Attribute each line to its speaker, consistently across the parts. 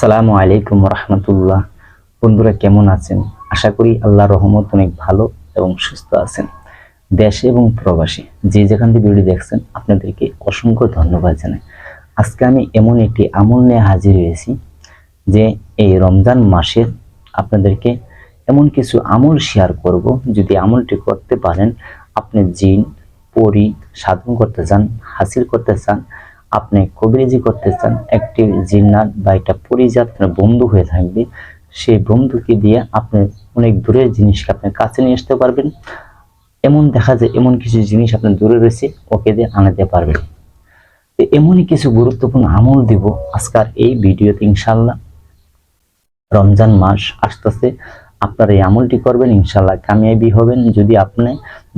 Speaker 1: আসসালামু আলাইকুম রহমতুল্লাহ বন্ধুরা, কেমন আছেন? আশা করি আল্লাহ রহমত অনেক ভালো এবং সুস্থ আছেন। দেশে এবং প্রবাসী, যে যেখান থেকে ভিডিও দেখছেন, আপনাদেরকে অসংখ্য ধন্যবাদ জানাই। আজকে আমি এমন একটি আমল নিয়ে হাজির হয়েছি যে এই রমজান মাসে আপনাদেরকে এমন কিছু আমল শেয়ার করব। যদি আমলটি করতে পারেন, আপনি জিন পরি সাধন করতে চান, হাসিল করতে চান আপনি কবিরাজি করতে চান একটি জিন্নাত বা একটা পরিজাত বন্ধু হয়ে থাকবে, সেই বন্ধুকে দিয়ে আপনি অনেক দূরের জিনিসকে আপনি কাছে নিয়ে আসতে পারবেন। এমন দেখা যায় এমন কিছু জিনিস আপনার দূরে রয়েছে, ওকে দিয়ে আনাতে পারবেন। তো এমনই কিছু গুরুত্বপূর্ণ আমল দিব আজকাল এই ভিডিওতে ইনশাল্লাহ রমজান মাস আসতেছে আপনারা এই আমলটি করবেন ইনশাল্লাহ কামিয়াবি হবেন। যদি আপনি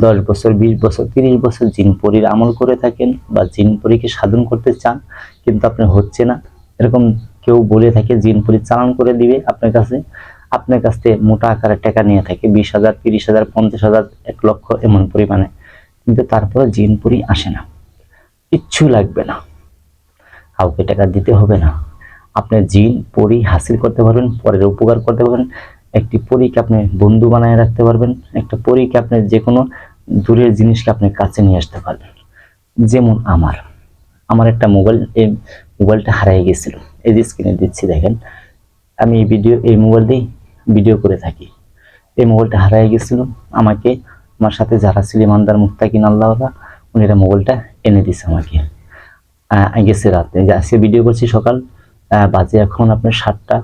Speaker 1: দশ বছর, বিশ বছর, তিরিশ বছর জিনপরির আমল করে থাকেন বা জিনপরিকে সাধন করতে চান, কিন্তু আপনি হচ্ছে না, এরকম কেউ বলে থাকে জিনপরি চালান করে দিবে আপনার কাছে, আপনার কাছ থেকে মোটা আকারে টাকা নিয়ে থাকে, বিশ হাজার, তিরিশ হাজার, পঞ্চাশ হাজার, এক লক্ষ এমন পরিমাণে। কিন্তু তারপরে জিনপরি আসে না। কিচ্ছু লাগবে না। কাউকে টাকা দিতে হবে না। আপনি জিন পরি হাসিল করতে পারবেন, পরের উপকার করতে পারবেন। একটি পরীকে আপনি বন্ধু বানায় রাখতে পারবেন, একটা পরীকে আপনি যে কোনো দূরের জিনিসকে আপনি কাছে নিয়ে আসতে পারবেন। যেমন আমার আমার একটা মোবাইল, এই মোবাইলটা হারিয়ে গেছিল। এই যে স্ক্রিনে দিচ্ছি দেখেন, আমি এই ভিডিও এই মোবাইল দিয়েই ভিডিও করে থাকি। এই মোবাইলটা হারিয়ে গেছিল, আমাকে, আমার সাথে যারা ছিল, ইমানদার মুস্তাকিন আল্লাহরা উনি এটা মোবাইলটা এনে দিছে আমাকে। গেছে রাতে আজকে ভিডিও করছি সকাল বাজে এখন আপনার সাতটা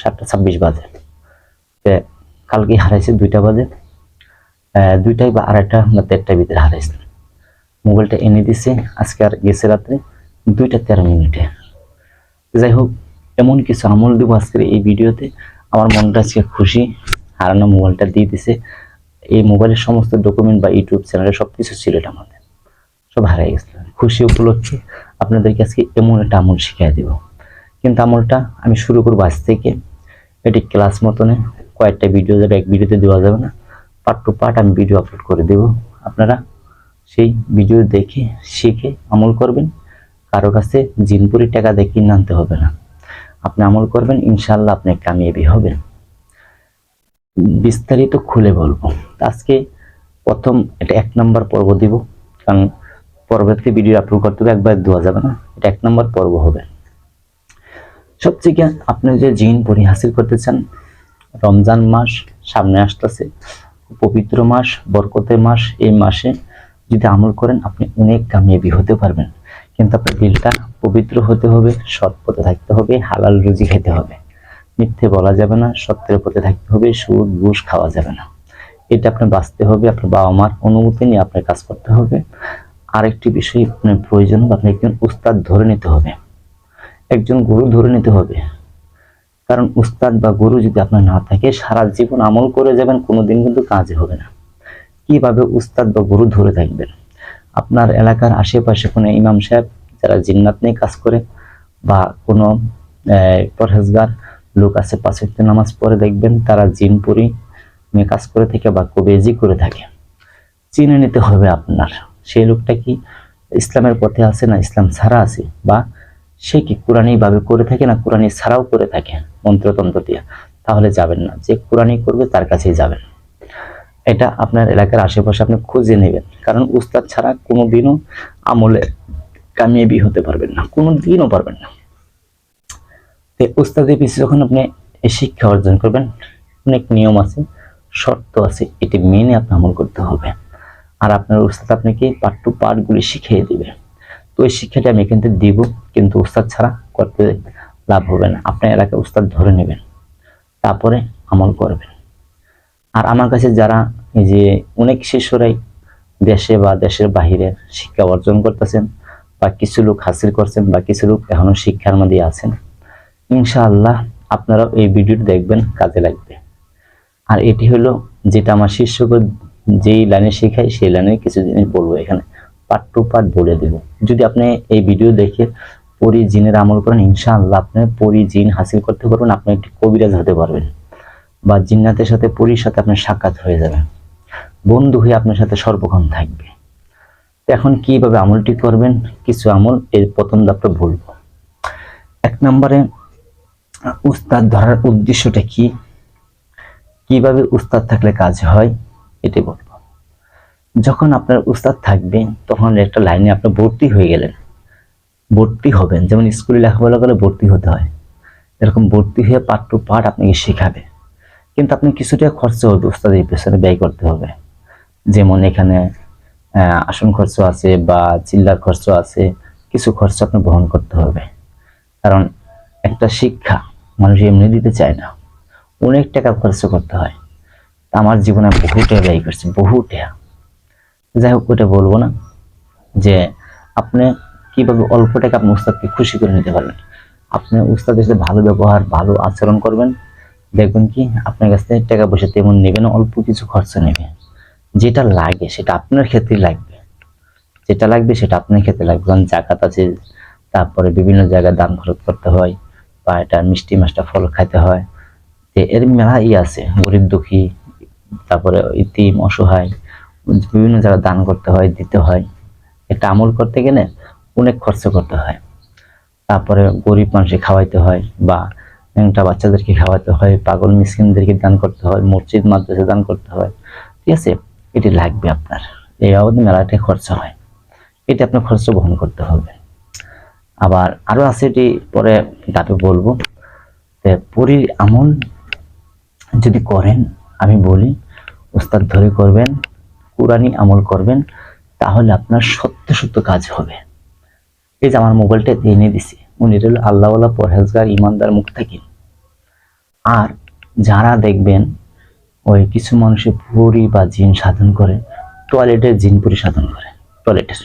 Speaker 1: সাতটা ছাব্বিশ বাজে। কালকে হারাইছে দুইটা বাজে। দুইটাই বা আড়াইটা বা দেড়টার ভিতরে হারাইছে। মোবাইলটা এনে দিছে, আজকে আর গেছে রাত্রে দুইটা তেরো মিনিটে। যাই হোক, এমন কিছু আমল দেবো আজকের এই ভিডিওতে। আমার মনটা আজকে খুশি, হারানো মোবাইলটা দিয়ে দিছে। এই মোবাইলের সমস্ত ডকুমেন্ট বা ইউটিউব চ্যানেলে সব কিছু ছিল এটা আমাদের। সব হারিয়ে গেছিল খুশি, উপলক্ষে আপনাদেরকে আজকে এমন একটা আমল শিখিয়ে দেব। কিন্তু আমলটা আমি শুরু করব আজ থেকে। এটি ক্লাস মতনে কয়েকটা ভিডিও যাবে এক ভিডিওতে দেওয়া যাবে না। পার্ট টু পার্ট আমি ভিডিও আপলোড করে দেব। আপনারা সেই ভিডিও দেখে, শিখে আমল করবেন। কারও কাছে জিনপুরি টাকা দিয়ে কিনে আনতে হবে না। আপনি আমল করবেন ইনশাল্লাহ আপনি কামিয়াবি হবেন। বিস্তারিত খুলে বলব। আজকে প্রথম এটা এক নম্বর পর্ব দিব। কারণ পরবর্তী ভিডিও আপলোড করতে হবে, একবার দেওয়া যাবে না। এটা এক নম্বর পর্ব হবে। সবথেকে আপনি যে জিন পরি হাসিল করতে চান, রমজান মাস সামনে আসতেছে, পবিত্র মাস, বরকতের মাস, এই মাসে যদি আমল করেন, আপনি অনেক কামিয়াবি হতে পারবেন। কিন্তু আপনার দিলটা পবিত্র হতে হবে, সৎ পথে থাকতে হবে, হালাল রুজি খেতে হবে। মিথ্যে বলা যাবে না, সত্যের পথে থাকতে হবে, সুদ, ঘুষ খাওয়া যাবে না। এটা আপনার বাঁচতে হবে, আপনার বাবা মার অনুমতি নিয়ে আপনার কাজ করতে হবে। আরেকটি বিষয় আপনার প্রয়োজন হবে আপনি একজন উস্তাদ ধরে নিতে হবে। একজন গুরু ধরে নিতে হবে। কারণ উস্তাদ বা গুরু যদি আপনার না থাকে, সারা জীবন আমল করে যাবেন, কোনোদিন কিন্তু কাজে হবে না। কীভাবে উস্তাদ বা গুরু ধরে থাকবেন? আপনার এলাকার আশেপাশে কোনো ইমাম সাহেব যারা জিন্নাত নিয়ে কাজ করে বা কোনো পরহেজগার লোক আছে, পাঁচ ওয়াক্ত নামাজ পড়ে দেখবেন, তারা জিনপুরি নিয়ে কাজ করে থাকে বা কবেজি করে থাকে। চিনে নিতে হবে আপনার। সেই লোকটা কি ইসলামের পথে আছে না ইসলাম ছাড়া আছে? বা সে কি কোরআনী ভাবে করে থাকে না কোরআনী ছাড়াও করে থাকে? মন্ত্রতন্ত্র দিয়ে। তাহলে যাবেন না। যে কোরআনী করবে তার কাছেই যাবেন। এটা আপনার এলাকার আশেপাশে আপনি খুঁজে নেবেন। কারণ উস্তাদ ছাড়া কোনো দিনও আমলে কামিয়াবি হতে পারবেন না। কোনো দিনও পারবেন না। তো উস্তাদের পিছিয়ে যখন আপনি শিক্ষা অর্জন করবেন, অনেক নিয়ম আছে, শর্ত আছে, এটি মেনে আপনি আমল করতে হবে। আর আপনার উস্তাদ আপনাকে টু পার্টগুলি শিখিয়ে দিবে। তো এই শিক্ষাটা আমি কিন্তু দিব। কিন্তু উস্তাদ ছাড়া করতে লাভ হবে না। আপনার এলাকায় উস্তাদ ধরে নেবেন, তারপরে আমল করবেন। আর আমার কাছে যারা যে অনেক শিশুরাই দেশে বা দেশের বাহিরে শিক্ষা অর্জন করতেছেন বা কিছু লোক হাসিল করছেন বা কিছু লোক এখনও শিক্ষার মধ্যে আছেন, ইনশাআল্লাহ আপনারাও এই ভিডিওটি দেখবেন, কাজে লাগবে। আর এটি হলো যেটা আমার শিষ্যকে যেই লাইনে শেখাই সেই লাইনে কিছু জিনিস বলব এখানে। পার্ট টু পার্ট বলে দেব। যদি আপনি এই ভিডিও দেখে পরি জিনের আমল করেন, ইনশাআল্লাহ আপনি পরি জিন হাসিল করতে পারবেন, আপনি একটি কবিরাজ হতে পারবেন। বা জিন্নাতের সাথে পরির সাথে আপনার সাক্ষাৎ হয়ে যাবে। বন্ধু হয়ে আপনার সাথে সর্বক্ষণ থাকবে। এখন কীভাবে আমলটি করবেন? কিছু আমল, এর প্রথম ধাপটা বলব এক নম্বরে, উস্তাদ ধরার উদ্দেশ্যটা কি? কীভাবে উস্তাদ থাকলে কাজ হয়? এটি বলব। যখন আপনার উস্তাদ থাকবে তখন একটা লাইনে আপনি ভর্তি হয়ে গেলেন। ভর্তি হবেন। যেমন স্কুলে লেখাপড়া করে ভর্তি হতে হয়। এরকম ভর্তি হয়ে পাঠ টু পাঠ আপনাকে শেখাবে। কিন্তু আপনি কিছুটা খরচ হবে উস্তাদের পেছনে ব্যয় করতে হবে। যেমন এখানে আসন খরচ আছে বা চিল্লার খরচ আছে। কিছু খরচ আপনি বহন করতে হবে। কারণ একটা শিক্ষা মানুষ এমনি দিতে চায় না। অনেক টাকা খরচ করতে হয়। আমার জীবনে বহু টাকা ব্যয় করছি বহু টাকা যাই হোক, ওটা বলব না যে আপনি কীভাবে অল্প টাকা আপনি উস্তাদকে খুশি করে নিতে পারবেন? আপনি উস্তাদের সাথে ভালো ব্যবহার, ভালো আচরণ করবেন। দেখবেন কি, আপনার কাছ থেকে টাকা পয়সা তেমন নেবে না, অল্প কিছু খরচ নেবে। যেটা লাগে সেটা আপনার ক্ষেত্রেই লাগবে। যেটা লাগবে সেটা আপনার ক্ষেত্রে লাগবে। কারণ জাকাত আছে, তারপরে বিভিন্ন জায়গায় দান খরচ করতে হয়, বা এটা মিষ্টি মাছটা ফল খাইতে হয়। যে এর মেলা ই আছে, গরিব দুঃখী, তারপরে ইতিম, অসহায়, বিভিন্ন জায়গায় দান করতে হয়, দিতে হয়। এটা আমল করতে গেলে অনেক খরচ করতে হয়। তারপরে গরিব মানুষকে খাওয়াইতে হয় বা একটা বাচ্চাদেরকে খাওয়াতে হয়, পাগল মিসকিনদেরকে দান করতে হয়, মসজিদ, মাদ্রাসা দান করতে হয়। ঠিক আছে? এটি লাগবে আপনার। এই বাবদ মেলাতে খরচা হয়। এটি আপনার খরচ বহন করতে হবে। আবার আরও আছে এটি, পরে ধাপে বলব। পরীর আমল যদি করেন, আমি বলি, উস্তাদ ধরে করবেন কোরআনি আমল করবেন, তাহলে আপনার সত্য সত্য কাজ হবে। এই যে আমার মোবাইলটা এনে দিছি, উনি হলো আল্লাহওয়ালা পরহেজগার, ইমানদার মুখ থাকি আর যারা দেখবেন ওই কিছু মানুষের পুরি বা জিন সাধন করে টয়লেটের জিন পুরি সাধন করে টয়লেটের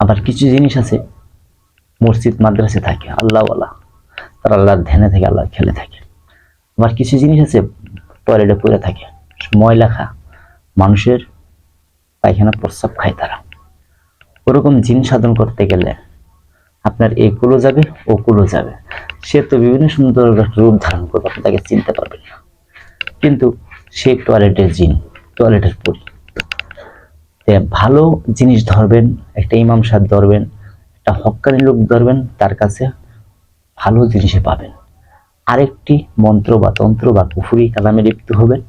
Speaker 1: আবার কিছু জিনিস আছে, মসজিদ, মাদ্রাসে থাকে, আল্লাহওয়ালা। তারা আল্লাহর ধ্যানে থাকে আল্লাহ খেলে থাকে। আবার কিছু জিনিস আছে টয়লেটে পড়ে থাকে, ময়লা খা, মানুষের পায়খানা প্রস্রাব খায় তারা। ওরকম জিন সাধন করতে গেলে আপনার এগুলো যাবে ওগুলো যাবে। সে তো বিভিন্ন সুন্দর রূপ ধারণ করবে, আপনি তাকে চিনতে পারবেন না। কিন্তু সে টয়লেটের জিন টয়লেটের পরি ভালো জিনিস ধরবেন, একটা ইমাম সাহেব ধরবেন, একটা হক্কানি লোক ধরবেন, তার কাছে ভালো জিনিসে পাবেন। আরেকটি মন্ত্র বা তন্ত্র বা কুফুরি কালামে লিপ্ত হবেন,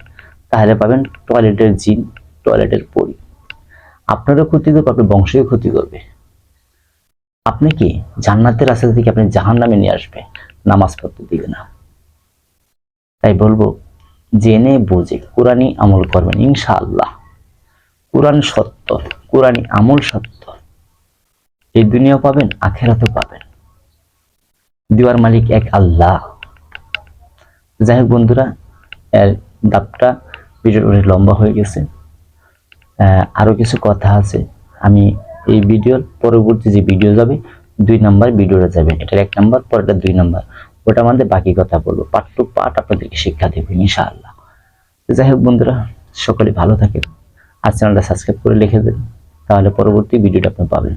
Speaker 1: তাহলে পাবেন টয়লেটের জিন টয়লেটের পরি। আপনারও ক্ষতি করবে আপনার বংশেও ক্ষতি করবে। আপনি কি জান্নাতের রাস্তা থেকে আপনি জাহান নামে নিয়ে আসবে, নামাজ পড়তে দিবে না? তাই বলব, জেনে বুঝে কোরআনই আমল করবেন, ইনশাআল্লাহ। কোরআন সত্য, কোরআনই আমল সত্য। এই দুনিয়াও পাবেন, আখেরাতেও পাবেন। দিওয়ার মালিক এক আল্লাহ। যাই হোক বন্ধুরা, এর দাপটা ভিডিও অনেক লম্বা হয়ে গেছে। আহ, আরও কিছু কথা আছে। আমি এই ভিডিওর পরবর্তী যে ভিডিও যাবে দুই নাম্বার ভিডিওটা যাবে। এটার এক নাম্বার পরেরটা দুই নাম্বার। ওটা আমাদের বাকি কথা বলব। পার্ট টু পার্ট আপনাদেরকে শিক্ষা দেবো ইনশাআল্লাহ। যাই হোক বন্ধুরা সকলে ভালো থাকেন। আর চ্যানেলটা সাবস্ক্রাইব করে লিখে দেন তাহলে পরবর্তী ভিডিওটা আপনি পাবেন।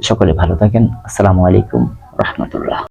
Speaker 1: সকলে ভালো থাকেন। আসসালামু আলাইকুম রহমতুল্লাহ।